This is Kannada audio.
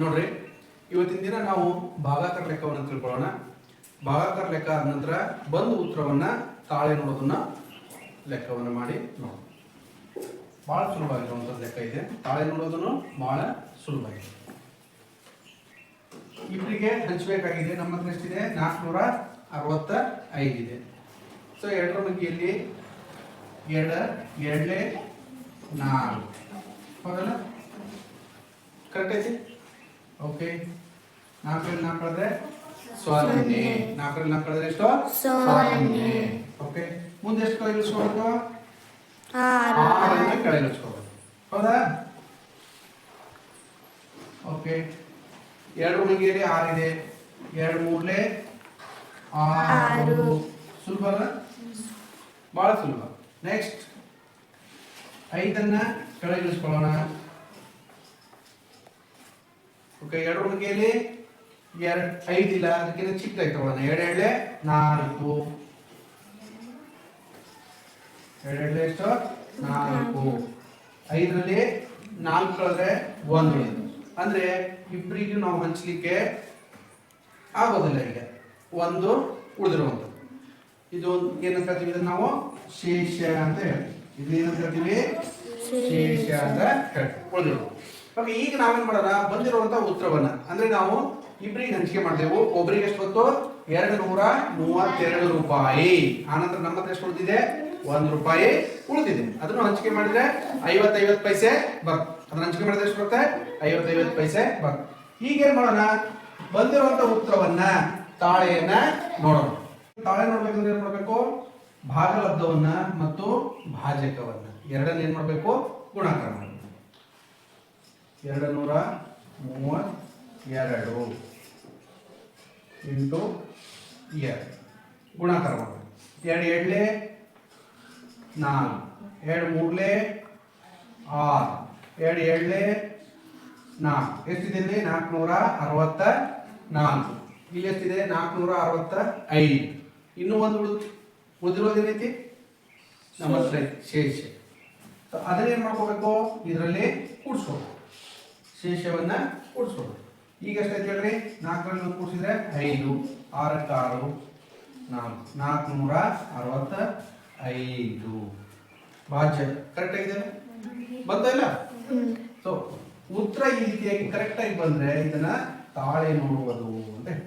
ನೋಡ್ರಿ, ಇವತ್ತಿನ ದಿನ ನಾವು ಭಾಗಾಕಾರ ಲೆಕ್ಕವನ್ನು ತಿಳ್ಕೊಳ್ಳೋಣ. ಭಾಗಾಕಾರ ಲೆಕ್ಕ ಆದ ನಂತರ ಬಂದು ಉತ್ತರವನ್ನ ತಾಳೆ ನೋಡೋದನ್ನ ಲೆಕ್ಕವನ್ನು ಮಾಡಿ ನೋಡೋಣ. ಬಹಳ ಸುಲಭವಾಗಿರುವಂಥದ್ದು ಲೆಕ್ಕ ಇದೆ. ತಾಳೆ ನೋಡೋದನ್ನು ಬಹಳ ಸುಲಭ ಇದೆ ಇಬ್ಬರಿಗೆ ಹಂಚಬೇಕಾಗಿದೆ. ನಮ್ಮ ಹತ್ರ ಎಷ್ಟಿದೆ ನಾಲ್ಕುನೂರ ಅರವತ್ತ ಐದಿದೆ ಸೊ ಎರಡರ ಮಧ್ಯೆಯಲ್ಲಿ ಎರಡ ಎರಡನೇ ನಾಲ್ಕು. ಹೌದಲ್ಲ? ಕರೆಕ್ಟ್ ಐತಿ? ಓಕೆ ನಾಲ್ಕರಲ್ಲಿ ನಾಲ್ಕು ಕಳೆದ್ರೆ ಸೊನ್ನೆ ನಾಲ್ಕರಲ್ಲಿ ನಾಲ್ಕು ಕಳೆದ್ರೆ ಎಷ್ಟು? ಸೊನ್ನೆ. ಓಕೆ ಮುಂದೆ ಎಷ್ಟು ಕಳೆ ಇಳಿಸ್ಕೋಬೇಕು? ಆರು. ಆರರಿಂದ ಕಳೆ ಇಳಿಸ್ಕೋಬೇಕು. ಹೌದಾ? ಓಕೆ ಎರಡು ಹುಡುಗಿಯಲ್ಲಿ ಆರಿದೆ ಎರಡು ಮೂರ್ಲೆ ಆರು. ಸುಲಭ ಅಲ್ಲ? ಬಹಳ ಸುಲಭ. ನೆಕ್ಸ್ಟ್ ಐದನ್ನ ಕೆಳಗೆ ಇಳಿಸ್ಕೊಳ್ಳೋಣ. ಓಕೆ ಎರಡು ಹುಡುಗಿಯಲ್ಲಿ ಎರಡು ಇಲ್ಲ ಅದಕ್ಕಿಂತ ಚಿಕ್ಕದಾಗಿ ತಗೊಳ್ಳೋಣ ಎರಡು ಎರಡೇ ನಾಲ್ಕು. ಎರಡೆರಡು ಎಷ್ಟು? ನಾಲ್ಕು. ಐದರಲ್ಲಿ ನಾಲ್ಕು ಕಳೆದ್ರೆ ಒಂದು. ಅಂದ್ರೆ ಇಬ್ಬರಿಗೂ ನಾವು ಹಂಚಲಿಕ್ಕೆ ಆಗೋದಿಲ್ಲ ಈಗ. ಒಂದು ಉಳಿದಿರುವಂಥದ್ದು ಇದು ಏನಂತ ಕರಿತೀವಿ ಇದನ್ನ ನಾವು? ಶೇಷ ಅಂತ ಹೇಳ್ತೀವಿ. ಇದು ಏನಂತ ಕರಿತೀವಿ ಶೇಷ ಅಂತ ಹೇಳ್ತೀವಿ ಉಳಿದಿರೋದು ಓಕೆ ಈಗ ನಾವೇನ್ ಮಾಡೋಣ? ಬಂದಿರುವಂತಹ ಉತ್ತರವನ್ನ. ಅಂದ್ರೆ ನಾವು ಇಬ್ಬರಿಗೆ ಹಂಚಿಕೆ ಮಾಡ್ತೇವೆ. ಒಬ್ಬರಿಗೆ ಎಷ್ಟು ಬಂತು ಎರಡು ನೂರ ಮೂವತ್ತೆರಡು ರೂಪಾಯಿ. ಆನಂತರ ನಮ್ಮ ಹತ್ರ ಎಷ್ಟು ಉಳಿದಿದೆ? ಒಂದು ರೂಪಾಯಿ ಉಳಿದಿದೆ. ಅದನ್ನು ಹಂಚಿಕೆ ಮಾಡಿದ್ರೆ ಐವತ್ತೈವತ್ತು ಪೈಸೆ ಬರ್ ಅದನ್ನ ಹಂಚಿಕೆ ಮಾಡಿದ್ರೆ ಎಷ್ಟು ಬರುತ್ತೆ? ಐವತ್ತೈವತ್ತು ಪೈಸೆ ಬರ್ ಈಗೇನ್ ಮಾಡೋಣ? ಬಂದಿರುವಂತ ಉತ್ತರವನ್ನ ತಾಳೆಯನ್ನ ನೋಡೋಣ. ತಾಳೆ ನೋಡ್ಬೇಕಂದ್ರೆ ಏನ್ ಮಾಡ್ಬೇಕು? ಭಾಗಲಬ್ಧವನ್ನ ಮತ್ತು ಭಾಜಕವನ್ನ. ಎರಡನ್ನ ಏನ್ ಮಾಡ್ಬೇಕು? ಗುಣಾಕಾರ ಎರಡು ನೂರ ಮೂವತ್ತೆರಡು ಇಂಟು ಎರಡು ಗುಣಾಕಾರ ಮಾಡಬೇಕು ಎರಡು ಎರಡ್ಲೆ ನಾಲ್ಕು. ಎರಡು ಮೂರ್ಲೆ ಆರು. ಎರಡು ಎರಡ್ಲೆ ನಾಲ್ಕು. ಎಷ್ಟಿದೆ ಇಲ್ಲಿ? ನಾಲ್ಕುನೂರ ಅರವತ್ತ ನಾಲ್ಕು. ಇಲ್ಲಿ ಎಷ್ಟಿದೆ? ನಾಲ್ಕುನೂರ ಅರವತ್ತ ಐದು. ಇನ್ನೂ ಒಂದು ಉಳಿದು ಉಳಿದಿರೋದು ಏನೈತಿ ನಮ್ಮ ಐತಿ, ಶೇಷ. ಅದನ್ನೇನ್ ಮಾಡ್ಕೋಬೇಕು? ಇದರಲ್ಲಿ ಕೂಡಿಸ್ಕೋಬೇಕು. ಶೇಷವನ್ನ ಕೂಡಿಸ್ಕೊಳ್ಬೇಕು. ಈಗ ಎಷ್ಟೈತೆ ಹೇಳ್ರಿ? ನಾಲ್ಕರಲ್ಲಿ ಒಂದು ಕೂಡಿಸಿದ್ರೆ ಐದು ಆರಕ್ಕೆ ಆರು ನಾಲ್ಕು, ನಾಲ್ಕುನೂರ ಅರವತ್ತ ಐದು ಭಾಜ್ಯ ಕರೆಕ್ಟ್ ಆಗಿದೆ? ಬಂತ ಇಲ್ಲ? ಸೊ ಉತ್ತರ ಈ ರೀತಿಯಾಗಿ ಕರೆಕ್ಟ್ ಆಗಿ ಬಂದ್ರೆ ಇದನ್ನ ತಾಳೆ ನೋಡುವುದು ಅಂತ ಏನಂತ